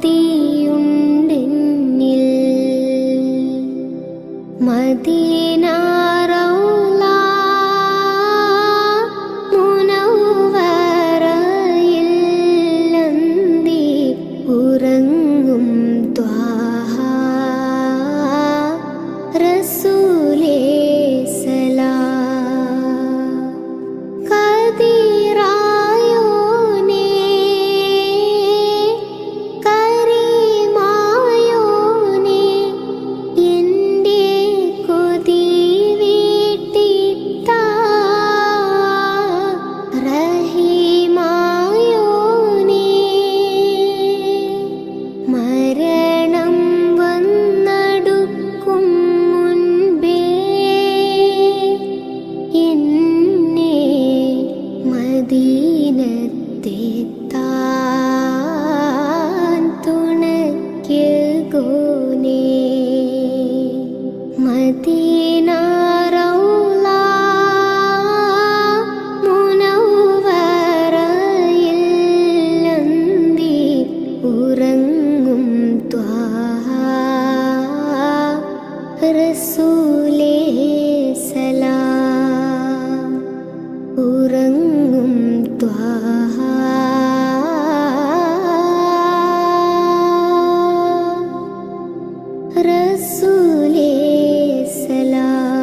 കൊതിയുണ്ടെന്നിൽ Medina റൗള ഉറങ്ങും ത്വാഹ റസൂലേ മദീനത്തെത്താൻ തുണയ്ക്കോനേ Medina റൗള മുനവ്വറയിൽ അന്തി ഉറങ്ങും ത്വാഹ. റസൂലേ സലാം ഉറങ്ങും رسول سلام